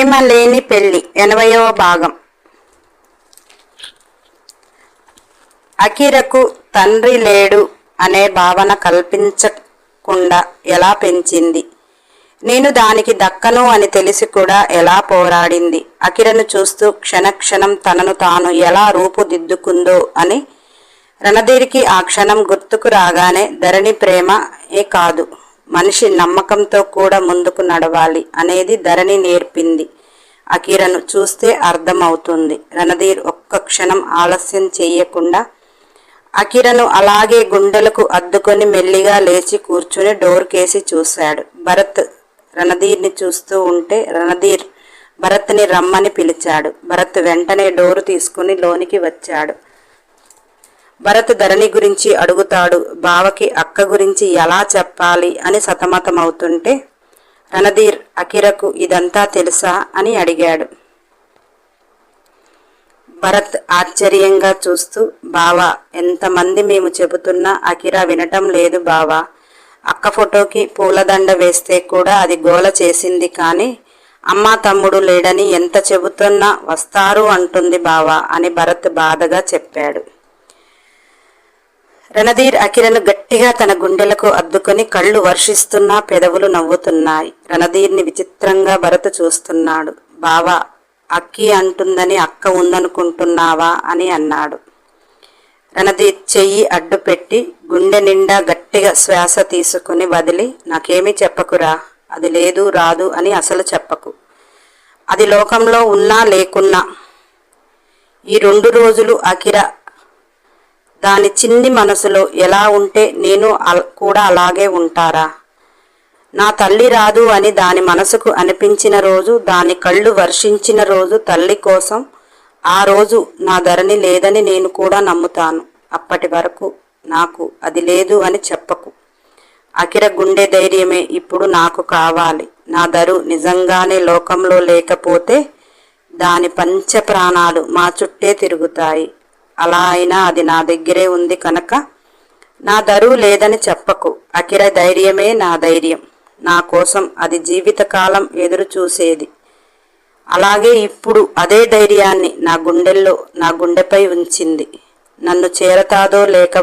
ప్రేమ లేని పెళ్ళి. ఎనభైవ భాగం. అకిరకు తండ్రి లేడు అనే భావన కల్పించకుండా ఎలా పెంచింది? నేను దానికి దక్కను అని తెలిసి కూడా ఎలా పోరాడింది? అకిరను చూస్తూ క్షణక్షణం తనను తాను ఎలా రూపుదిద్దుకుందో అని రణధీరికి ఆ క్షణం గుర్తుకు రాగానే ధరణి ప్రేమ ఏ కాదు. మనిషి నమ్మకంతో కూడా ముందుకు నడవాలి అనేది ధరణి నేర్పింది. అకిరను చూస్తే అర్థమవుతుంది. రణధీర్ ఒక్క క్షణం ఆలస్యం చేయకుండా అకిరను అలాగే గుండెలకు అద్దుకొని మెల్లిగా లేచి కూర్చుని డోర్ కేసి చూశాడు. భరత్ రణధీర్ని చూస్తూ ఉంటే రణధీర్ భరత్ని రమ్మని పిలిచాడు. భరత్ వెంటనే డోరు తీసుకుని లోనికి వచ్చాడు. భరత్ ధరణి గురించి అడుగుతాడు బావకి అక్క గురించి ఎలా చెప్పాలి అని సతమతమవుతుంటే రణధీర్ అకిరకు ఇదంతా తెలుసా అని అడిగాడు. భరత్ ఆశ్చర్యంగా చూస్తూ బావా ఎంతమంది మేము చెబుతున్నా అకిరా వినటం లేదు బావా. అక్క ఫోటోకి పూలదండ వేస్తే కూడా అది గోల చేసింది కానీ అమ్మ తమ్ముడు లేడని ఎంత చెబుతున్నా వస్తారు అంటుంది బావా అని భరత్ బాధగా చెప్పాడు. రణధీర్ అకిరను గట్టిగా తన గుండెలకు అద్దుకొని కళ్ళు వర్షిస్తున్నా పెదవులు నవ్వుతున్నాయి. రణధీర్ని విచిత్రంగా భరత చూస్తున్నాడు. బావా అక్కి అంటుందని అక్క ఉందనుకుంటున్నావా అని అన్నాడు. రణధీర్ చెయ్యి అడ్డు పెట్టి గుండె నిండా గట్టిగా శ్వాస తీసుకుని వదిలి నాకేమీ చెప్పకురా అది లేదు రాదు అని అసలు చెప్పకు. అది లోకంలో ఉన్నా లేకున్నా ఈ రెండు రోజులు అఖిర దాని చిన్ని మనసులో ఎలా ఉంటే నేను కూడా అలాగే ఉంటారా? నా తల్లి రాదు అని దాని మనసుకు అనిపించిన రోజు దాని కళ్ళు వర్షించిన రోజు తల్లి కోసం ఆ రోజు నా ధరణి లేదని నేను కూడా నమ్ముతాను. అప్పటి వరకు నాకు అది లేదు అని చెప్పకు. అఖిర గుండె ధైర్యమే ఇప్పుడు నాకు కావాలి. నా ధరు నిజంగానే లోకంలో లేకపోతే దాని పంచ ప్రాణాలు మా చుట్టే తిరుగుతాయి. అలా అయినా అది నా దగ్గరే ఉంది కనుక నా దరువు లేదని చెప్పకు. అఖిల ధైర్యమే నా ధైర్యం. నా కోసం అది జీవితకాలం ఎదురు చూసేది. అలాగే ఇప్పుడు అదే ధైర్యాన్ని నా గుండెల్లో నా గుండెపై ఉంచింది. నన్ను చేరతాదో లేక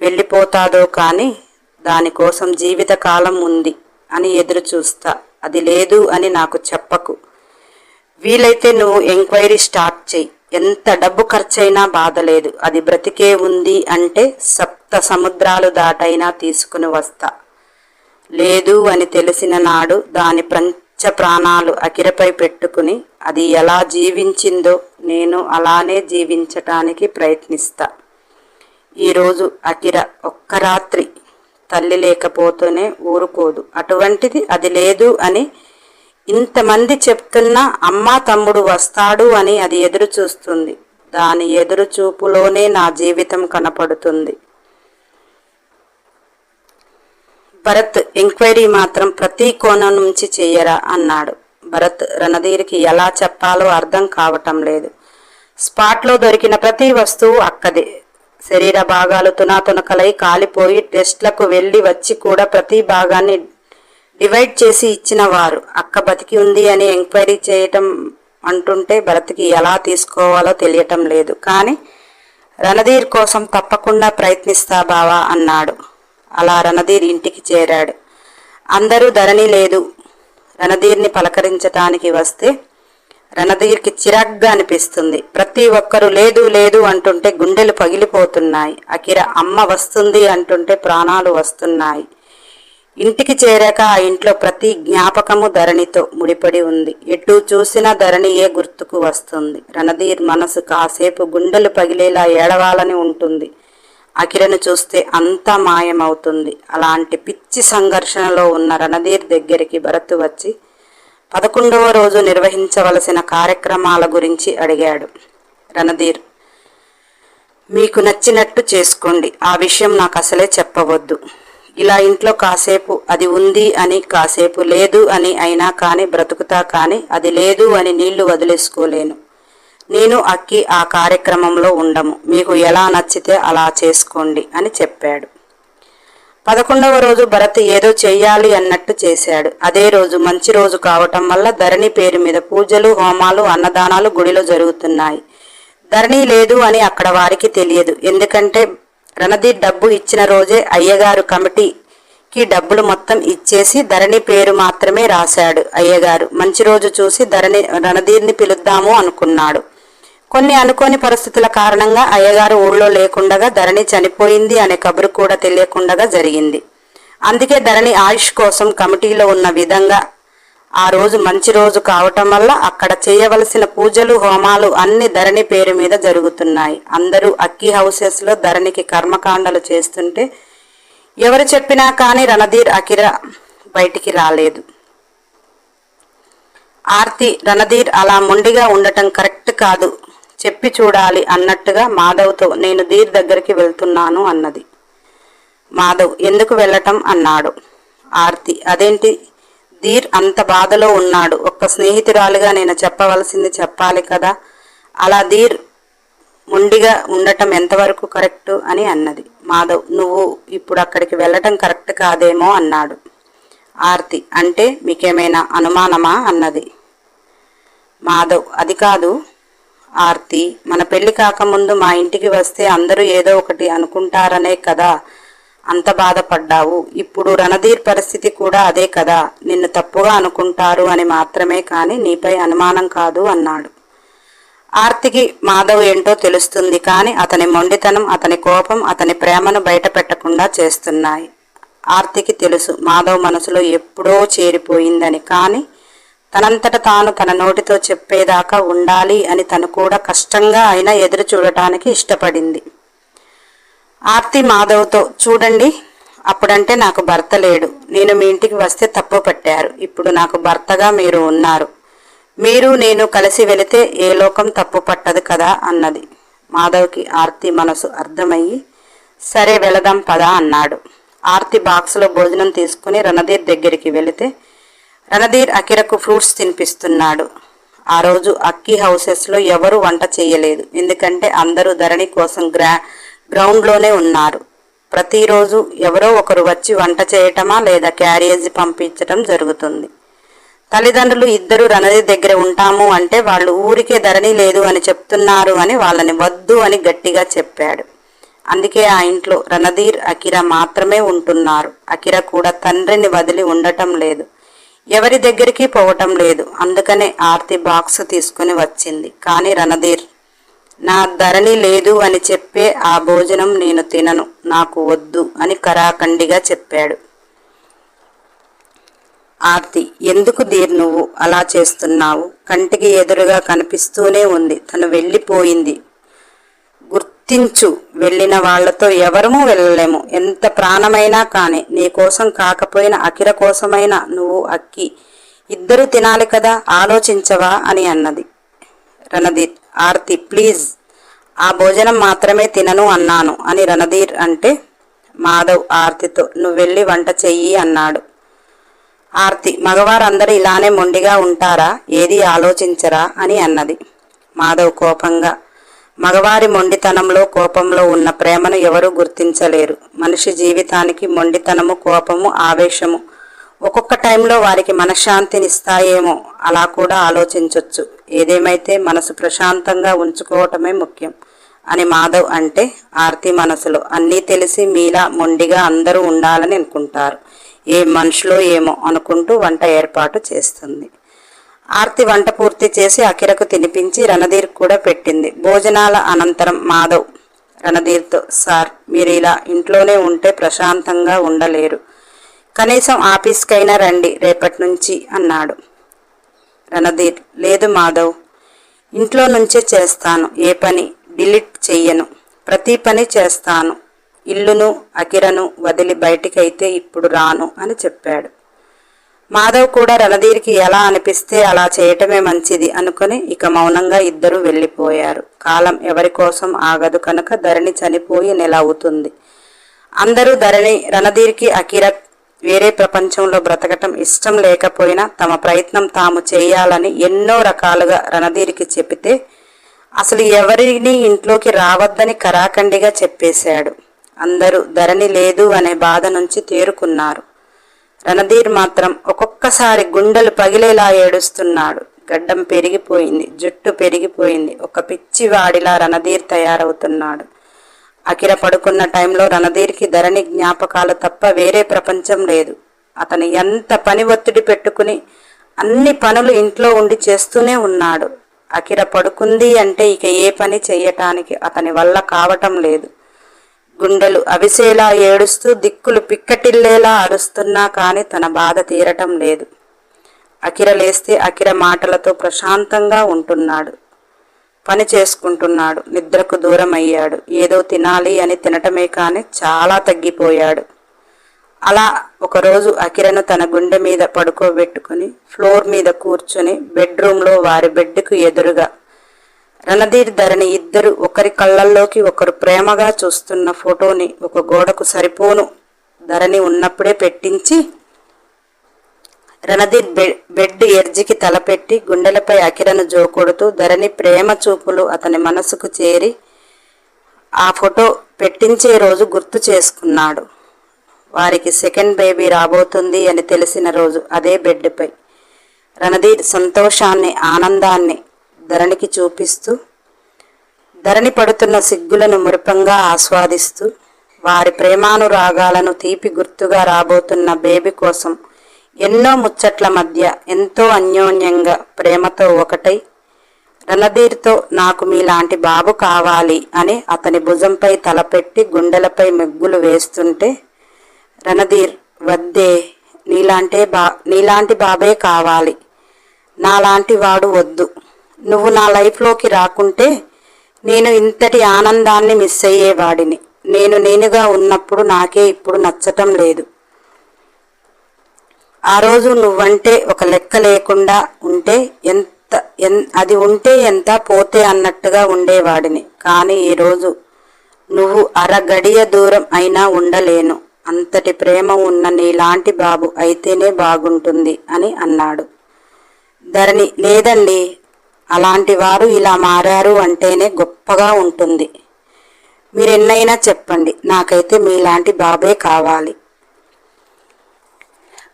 వెళ్ళిపోతాదో కానీ దానికోసం జీవితకాలం ఉంది అని ఎదురు చూస్తా. అది లేదు అని నాకు చెప్పకు. వీలైతే నువ్వు ఎంక్వైరీ స్టార్ట్ చెయ్యి ఎంత డబ్బు ఖర్చైనా బాధ లేదు అది బ్రతికే ఉంది అంటే సప్త సముద్రాలు దాటైనా తీసుకుని వస్తా. లేదు అని తెలిసిన నాడు దాని పంచ ప్రాణాలు అకిరపై పెట్టుకుని అది ఎలా జీవించిందో నేను అలానే జీవించటానికి ప్రయత్నిస్తా. ఈరోజు అకిర ఒక్క రాత్రి తల్లి లేకపోతేనే ఊరుకోదు. అటువంటిది అది లేదు అని ఇంతమంది చెప్తున్నా అమ్మ తమ్ముడు వస్తాడు అని అది ఎదురు చూస్తుంది. దాని ఎదురు చూపులోనే నా జీవితం కనపడుతుంది. భరత్ ఎంక్వైరీ మాత్రం ప్రతి కోణం నుంచి చెయ్యరా అన్నాడు. భరత్ రణధీర్కి ఎలా చెప్పాలో అర్థం కావటం లేదు. స్పాట్లో దొరికిన ప్రతి వస్తువు అక్కదే. శరీర భాగాలు తునాతునకలై కాలిపోయి టెస్ట్లకు వెళ్ళి వచ్చి కూడా ప్రతి భాగాన్ని డివైడ్ చేసి ఇచ్చిన వారు అక్క బతికి ఉంది అని ఎంక్వైరీ చేయటం అంటుంటే భరత్కి ఎలా తీసుకోవాలో తెలియటం లేదు. కానీ రణధీర్ కోసం తప్పకుండా ప్రయత్నిస్తా బావా అన్నాడు. అలా రణధీర్ ఇంటికి చేరాడు. అందరూ ధరణి లేదు. రణధీర్ని పలకరించటానికి వస్తే రణధీర్కి చిరాగ్గా అనిపిస్తుంది. ప్రతి ఒక్కరూ లేదు లేదు అంటుంటే గుండెలు పగిలిపోతున్నాయి. అకిర అమ్మ వస్తుంది అంటుంటే ప్రాణాలు వస్తున్నాయి. ఇంటికి చేరాక ఆ ఇంట్లో ప్రతి జ్ఞాపకము ధరణితో ముడిపడి ఉంది. ఎటు చూసినా ధరణియే గుర్తుకు వస్తుంది? రణధీర్ మనసు కాసేపు గుండెలు పగిలేలా ఏడవాలని ఉంటుంది. అఖిలను చూస్తే అంతా మాయమవుతుంది. అలాంటి పిచ్చి సంఘర్షణలో ఉన్న రణధీర్ దగ్గరికి భరత్ వచ్చి పదకొండవ రోజు నిర్వహించవలసిన కార్యక్రమాల గురించి అడిగాడు. రణధీర్ మీకు నచ్చినట్టు చేసుకోండి. ఆ విషయం నాకు అసలే చెప్పవద్దు. ఇలా ఇంట్లో కాసేపు అది ఉంది అని కాసేపు లేదు అని అయినా కానీ బ్రతుకుతా కానీ అది లేదు అని నీళ్ళు వదిలేసుకోలేను. నేను అక్కి ఆ కార్యక్రమంలో ఉండము. మీకు ఎలా నచ్చితే అలా చేసుకోండి అని చెప్పాడు. పదకొండవ రోజు భరత్ ఏదో చెయ్యాలి అన్నట్టు చేశాడు. అదే రోజు మంచి రోజు కావటం వల్ల ధరణి పేరు మీద పూజలు హోమాలు అన్నదానాలు గుడిలో జరుగుతున్నాయి. ధరణి లేదు అని అక్కడ వారికి తెలియదు. ఎందుకంటే రణధీర్ డబ్బు ఇచ్చిన రోజే అయ్యగారు కమిటీకి డబ్బులు మొత్తం ఇచ్చేసి ధరణి పేరు మాత్రమే రాశాడు అయ్యగారు. మంచి రోజు చూసి ధరణి రణధీర్ని పిలుద్దాము అనుకున్నాడు. కొన్ని అనుకోని పరిస్థితుల కారణంగా అయ్యగారు ఊళ్ళో లేకుండగా ధరణి చనిపోయింది అనే కబురు కూడా తెలియకుండగా జరిగింది. అందుకే ధరణి ఆయుష్ కోసం కమిటీలో ఉన్న విధంగా ఆ రోజు మంచి రోజు కావటం వల్ల అక్కడ చేయవలసిన పూజలు హోమాలు అన్ని ధరణి పేరు మీద జరుగుతున్నాయి. అందరూ అక్కి హౌసెస్లో ధరణికి కర్మకాండలు చేస్తుంటే ఎవరు చెప్పినా కానీ రణధీర్ అఖిర బయటికి రాలేదు. ఆర్తి రణధీర్ అలా మొండిగా ఉండటం కరెక్ట్ కాదు. చెప్పి చూడాలి అన్నట్టుగా మాధవ్తో నేను ధీర్ దగ్గరికి వెళ్తున్నాను అన్నది. మాధవ్ ఎందుకు వెళ్ళటం? అన్నాడు. ఆర్తి అదేంటి? ధీర్ అంత బాధలో ఉన్నాడు. ఒక్క స్నేహితురాలుగా నేను చెప్పవలసింది చెప్పాలి కదా? అలా ధీర్ మొండిగా ఉండటం ఎంతవరకు కరెక్టు అని అన్నది. మాధవ్ నువ్వు ఇప్పుడు అక్కడికి వెళ్ళటం కరెక్ట్ కాదేమో అన్నాడు. ఆర్తి అంటే మీకేమైనా అనుమానమా? అన్నది. మాధవ్ అది కాదు. ఆర్తి మన పెళ్ళి కాకముందు మా ఇంటికి వస్తే అందరూ ఏదో ఒకటి అనుకుంటారనే కదా? అంత బాధపడ్డావు. ఇప్పుడు రణధీర్ పరిస్థితి కూడా అదే కదా. నిన్ను తప్పుగా అనుకుంటారు అని మాత్రమే కాని నీపై అనుమానం కాదు అన్నాడు. ఆర్తికి మాధవ్ ఏంటో తెలుస్తుంది కానీ అతని మొండితనం అతని కోపం అతని ప్రేమను బయట పెట్టకుండా చేస్తున్నాయి. ఆర్తికి తెలుసు మాధవ్ మనసులో ఎప్పుడో చేరిపోయిందని కానీ తనంతట తాను తన నోటితో చెప్పేదాకా ఉండాలి అని తను కూడా కష్టంగా అయినా ఎదురు చూడటానికి ఇష్టపడింది. ఆర్తి మాధవ్తో చూడండి అప్పుడంటే నాకు భర్త లేడు. నేను మీ ఇంటికి వస్తే తప్పు పట్టారు. ఇప్పుడు నాకు భర్తగా మీరు ఉన్నారు. మీరు నేను కలిసి వెళితే ఏ లోకం తప్పు పట్టదు కదా అన్నది. మాధవ్కి ఆర్తి మనసు అర్థమయ్యి సరే వెళదాం పదా అన్నాడు. ఆర్తి బాక్స్లో భోజనం తీసుకుని రణధీర్ దగ్గరికి వెళితే రణధీర్ అకిరకు ఫ్రూట్స్ తినిపిస్తున్నాడు. ఆ రోజు అక్కి హౌసెస్లో ఎవరు వంట చేయలేదు. ఎందుకంటే అందరూ ధరణి కోసం గ్రా గ్రౌండ్లోనే ఉన్నారు. ప్రతిరోజు ఎవరో ఒకరు వచ్చి వంట చేయటమా లేదా క్యారేజ్ పంపించటం జరుగుతుంది. తల్లిదండ్రులు ఇద్దరు రణధీర్ దగ్గర ఉంటాము అంటే వాళ్ళు ఊరికే ధరణి లేదు అని చెప్తున్నారు అని వాళ్ళని వద్దు అని గట్టిగా చెప్పాడు. అందుకే ఆ ఇంట్లో రణధీర్ అకిర మాత్రమే ఉంటున్నారు. అకిర కూడా తండ్రిని వదిలి ఉండటం లేదు. ఎవరి దగ్గరికి పోవటం లేదు. అందుకనే ఆర్తి బాక్స్ తీసుకుని వచ్చింది. కానీ రణధీర్ నా ధరణి లేదు అని చెప్పే ఆ భోజనం నేను తినను నాకు వద్దు అని కరాఖండిగా చెప్పాడు. ఆర్తి ఎందుకు దీర్ నువ్వు అలా చేస్తున్నావు? కంటికి ఎదురుగా కనిపిస్తూనే ఉంది. తను వెళ్ళిపోయింది. గుర్తించు వెళ్ళిన వాళ్ళతో ఎవరమూ వెళ్ళలేము. ఎంత ప్రాణమైనా కానీ నీ కోసం కాకపోయిన అఖిల కోసమైనా నువ్వు అక్కి. ఇద్దరు తినాలి కదా? ఆలోచించవా? అని అన్నది. రణధీర్ ఆర్తి ప్లీజ్ ఆ భోజనం మాత్రమే తినను అన్నాను అని రణధీర్ అంటే మాధవ్ ఆర్తితో నువ్వు వెళ్ళి వంట చెయ్యి అన్నాడు. ఆర్తి మగవారందరూ ఇలానే మొండిగా ఉంటారా? ఏది ఆలోచించరా? అని అన్నది. మాధవ్ కోపంగా మగవారి మొండితనంలో కోపంలో ఉన్న ప్రేమను ఎవరూ గుర్తించలేరు. మనిషి జీవితానికి మొండితనము కోపము ఆవేశము ఒక్కొక్క టైంలో వారికి మనశ్శాంతినిస్తాయేమో అలా కూడా ఆలోచించవచ్చు ఏదేమైతే మనసు ప్రశాంతంగా ఉంచుకోవటమే ముఖ్యం. అని మాధవ్ అంటే ఆర్తి మనసులో అన్నీ తెలిసి మీలా మొండిగా అందరూ ఉండాలని అనుకుంటారు. ఏ మనుషులో ఏమో అనుకుంటూ వంట ఏర్పాటు చేస్తుంది. ఆర్తి వంట పూర్తి చేసి అఖిలకు తినిపించి రణధీర్ కూడా పెట్టింది. భోజనాల అనంతరం మాధవ్ రణధీర్తో సార్ మీరు ఇలా ఇంట్లోనే ఉంటే ప్రశాంతంగా ఉండలేరు. కనీసం ఆఫీస్కైనా రండి రేపటి నుంచి అన్నాడు. రణధీర్ లేదు మాధవ్ ఇంట్లో నుంచే చేస్తాను ఏ పని డిలీట్ చెయ్యను ప్రతి పని చేస్తాను ఇల్లును అకిరను వదిలి బయటికైతే ఇప్పుడు రాను అని చెప్పాడు. మాధవ్ కూడా రణధీర్కి ఎలా అనిపిస్తే అలా చేయటమే మంచిది అనుకుని ఇక మౌనంగా ఇద్దరు వెళ్ళిపోయారు. కాలం ఎవరి కోసం ఆగదు కనుక ధరణి చనిపోయి నెల అవుతుంది. అందరూ ధరణి రణధీర్కి అకిరత్ వేరే ప్రపంచంలో బ్రతకటం ఇష్టం లేకపోయినా తమ ప్రయత్నం తాము చేయాలని ఎన్నో రకాలుగా రణధీర్కి చెబితే అసలు ఎవరిని ఇంట్లోకి రావద్దని కరాఖండిగా చెప్పేశాడు. అందరూ ధరణి లేదు అనే బాధ నుంచి తేరుకున్నారు. రణధీర్ మాత్రం ఒక్కొక్కసారి గుండెలు పగిలేలా ఏడుస్తున్నాడు. గడ్డం పెరిగిపోయింది జుట్టు పెరిగిపోయింది. ఒక పిచ్చివాడిలా రణధీర్ తయారవుతున్నాడు. అఖిల పడుకున్న టైంలో రణధీర్కి ధరణి జ్ఞాపకాలు తప్ప వేరే ప్రపంచం లేదు. అతను ఎంత పని ఒత్తిడి పెట్టుకుని అన్ని పనులు ఇంట్లో ఉండి చేస్తూనే ఉన్నాడు. అఖిర పడుకుంది అంటే ఇక ఏ పని చెయ్యటానికి అతని వల్ల కావటం లేదు. గుండెలు అవిసేలా ఏడుస్తూ దిక్కులు పిక్కటిల్లేలా అరుస్తున్నా కాని తన బాధ తీరటం లేదు. అఖిర లేస్తే అకిర మాటలతో ప్రశాంతంగా ఉంటున్నాడు. పని చేసుకుంటున్నాడు. నిద్రకు దూరం అయ్యాడు ఏదో తినాలి అని తినటమే కానీ చాలా తగ్గిపోయాడు. అలా ఒకరోజు అకిరను తన గుండె మీద పడుకోబెట్టుకుని ఫ్లోర్ మీద కూర్చుని బెడ్రూమ్లో వారి బెడ్కు ఎదురుగా రణధీర్ ధరణి ఇద్దరు ఒకరి కళ్ళల్లోకి ఒకరు ప్రేమగా చూస్తున్న ఫోటోని ఒక గోడకు సరిపోను ధరణి ఉన్నప్పుడే పెట్టించి రణధీర్ బెడ్ ఎర్జికి తలపెట్టి గుండెలపై అఖిలను జోకొడుతూ ధరణి ప్రేమ చూపులు అతని మనసుకు చేరి ఆ ఫోటో పెట్టించే రోజు గుర్తు చేసుకున్నాడు. వారికి సెకండ్ బేబీ రాబోతుంది అని తెలిసిన రోజు అదే బెడ్పై రణధీర్ సంతోషాన్ని ఆనందాన్ని ధరణికి చూపిస్తూ ధరణి పడుతున్న సిగ్గులను మురిపంగా ఆస్వాదిస్తూ వారి ప్రేమానురాగాలను తీపి గుర్తుగా రాబోతున్న బేబీ కోసం ఎన్నో ముచ్చట్ల మధ్య ఎంతో అన్యోన్యంగా ప్రేమతో ఒకటై రణధీర్తో నాకు మీలాంటి బాబు కావాలి అని అతని భుజంపై తలపెట్టి గుండెలపై మెగ్గులు వేస్తుంటే రణధీర్ వద్దే నీలాంటే బా నీలాంటి బాబే కావాలి. నాలాంటి వాడు వద్దు. నువ్వు నా లైఫ్లోకి రాకుంటే నేను ఇంతటి ఆనందాన్ని మిస్ అయ్యేవాడిని. నేను నేనుగా ఉన్నప్పుడు నాకే ఇప్పుడు నచ్చటం లేదు. ఆ రోజు నువ్వంటే ఒక లెక్క లేకుండా ఉంటే ఎంత అది ఉంటే ఎంత పోతే అన్నట్టుగా ఉండేవాడిని. కానీ ఈరోజు నువ్వు అరగడియ దూరం అయినా ఉండలేను. అంతటి ప్రేమ ఉన్న నీలాంటి బాబు అయితేనే బాగుంటుంది అని అన్నాడు. ధరణి లేదండి. అలాంటి వారు ఇలా మారారు అంటేనే గొప్పగా ఉంటుంది. మీరెన్నైనా చెప్పండి. నాకైతే మీలాంటి బాబే కావాలి.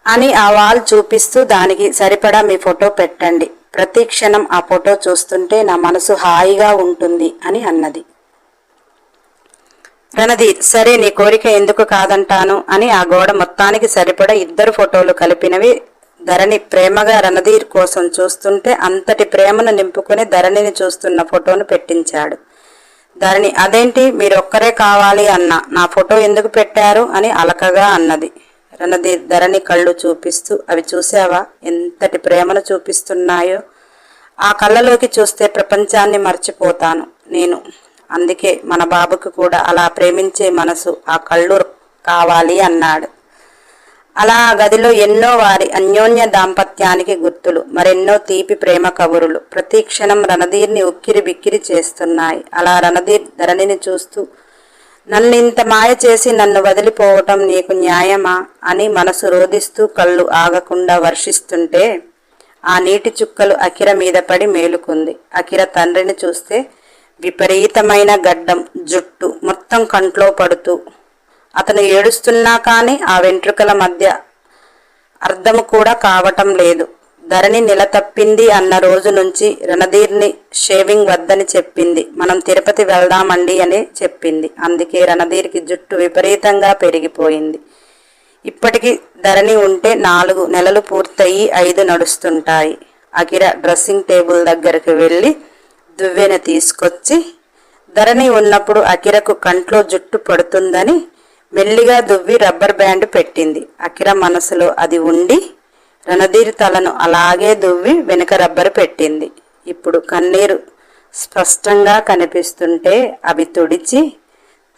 అని ఆ వాల్ చూపిస్తూ దానికి సరిపడా మీ ఫోటో పెట్టండి. ప్రతి క్షణం ఆ ఫోటో చూస్తుంటే నా మనసు హాయిగా ఉంటుంది అని అన్నది. రణధీర్ సరే నీ కోరిక ఎందుకు కాదంటాను అని ఆ గోడ మొత్తానికి సరిపడా ఇద్దరు ఫోటోలు కలిపినవి. ధరణి ప్రేమగా రణధీర్ కోసం చూస్తుంటే అంతటి ప్రేమను నింపుకుని ధరణిని చూస్తున్న ఫోటోను పెట్టించాడు. ధరణి అదేంటి? మీరొక్కరే కావాలి అన్న. నా ఫోటో ఎందుకు పెట్టారు? అని అలకగా అన్నది. రణధీర్ ధరణి కళ్ళు చూపిస్తూ అవి చూసావా ఎంతటి ప్రేమను చూపిస్తున్నాయో. ఆ కళ్ళలోకి చూస్తే ప్రపంచాన్ని మర్చిపోతాను నేను. అందుకే మన బాబుకు కూడా అలా ప్రేమించే మనసు ఆ కళ్ళు కావాలి అన్నాడు. అలా గదిలో ఎన్నో వారి అన్యోన్య దాంపత్యానికి గుర్తులు మరెన్నో తీపి ప్రేమ కబురులు. ప్రతి క్షణం రణధీర్ని ఉక్కిరి బిక్కిరి చేస్తున్నాయి. అలా రణధీర్ ధరణిని చూస్తూ నన్ను ఇంత మాయ చేసి నన్ను వదిలిపోవటం నీకు న్యాయమా అని మనసు రోధిస్తూ కళ్ళు ఆగకుండా వర్షిస్తుంటే ఆ నీటి చుక్కలు అఖిర మీద పడి మేలుకుంది. అఖిర తండ్రిని చూస్తే విపరీతమైన గడ్డం జుట్టు మొత్తం కంట్లో పడుతూ అతను ఏడుస్తున్నా కానీ ఆ వెంట్రుకల మధ్య అర్థము కూడా కావటం లేదు. ధరణి నిలతప్పింది అన్న రోజు నుంచి రణధీర్ని షేవింగ్ వద్దని చెప్పింది. మనం తిరుపతి వెళ్దామండి అని చెప్పింది. అందుకే రణధీర్కి జుట్టు విపరీతంగా పెరిగిపోయింది. ఇప్పటికి ధరణి ఉంటే నాలుగు నెలలు పూర్తయి ఐదు నడుస్తుంటాయి. అకిర డ్రెస్సింగ్ టేబుల్ దగ్గరికి వెళ్ళి దువ్వెన తీసుకొచ్చి ధరణి ఉన్నప్పుడు అకిరకు కంట్లో జుట్టు పడుతుందని మెల్లిగా దువ్వి రబ్బర్ బ్యాండ్ పెట్టింది. అకిర మనసులో అది ఉండి రణధీర్ తలను అలాగే దువ్వి వెనుక రబ్బరు పెట్టింది. ఇప్పుడు కన్నీరు స్పష్టంగా కనిపిస్తుంటే అవి తుడిచి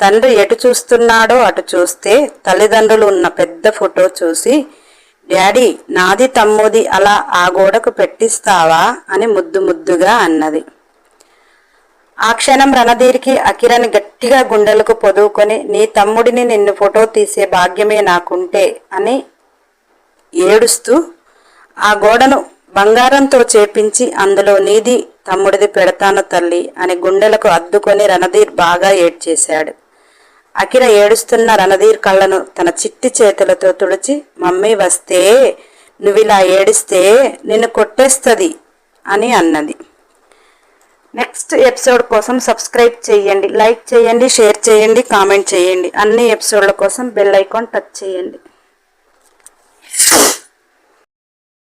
తండ్రి ఎటు చూస్తున్నాడో అటు చూస్తే తల్లిదండ్రులు ఉన్న పెద్ద ఫోటో చూసి డాడీ నాది తమ్ముది అలా ఆ గోడకు పెట్టిస్తావా? అని ముద్దు ముద్దుగా అన్నది. ఆ క్షణం రణధీర్కి అకిరణ్ గట్టిగా గుండెలకు పొదువుకొని నీ తమ్ముడిని నిన్ను ఫోటో తీసే భాగ్యమే నాకుంటే అని ఏడుస్తూ ఆ గోడను బంగారంతో చేపించి అందులో నీది తమ్ముడిది పెడతాను తల్లి అని గుండెలకు అద్దుకొని రణధీర్ బాగా ఏడ్చేశాడు. అఖిల ఏడుస్తున్న రణధీర్ కళ్ళను తన చిట్టి చేతులతో తుడిచి మమ్మీ వస్తే నువ్విలా ఏడిస్తే నిన్ను కొట్టేస్తుంది అని అన్నది. నెక్స్ట్ ఎపిసోడ్ కోసం సబ్స్క్రైబ్ చేయండి లైక్ చేయండి షేర్ చేయండి కామెంట్ చేయండి. అన్ని ఎపిసోడ్ల కోసం బెల్ ఐకాన్ టచ్ చేయండి.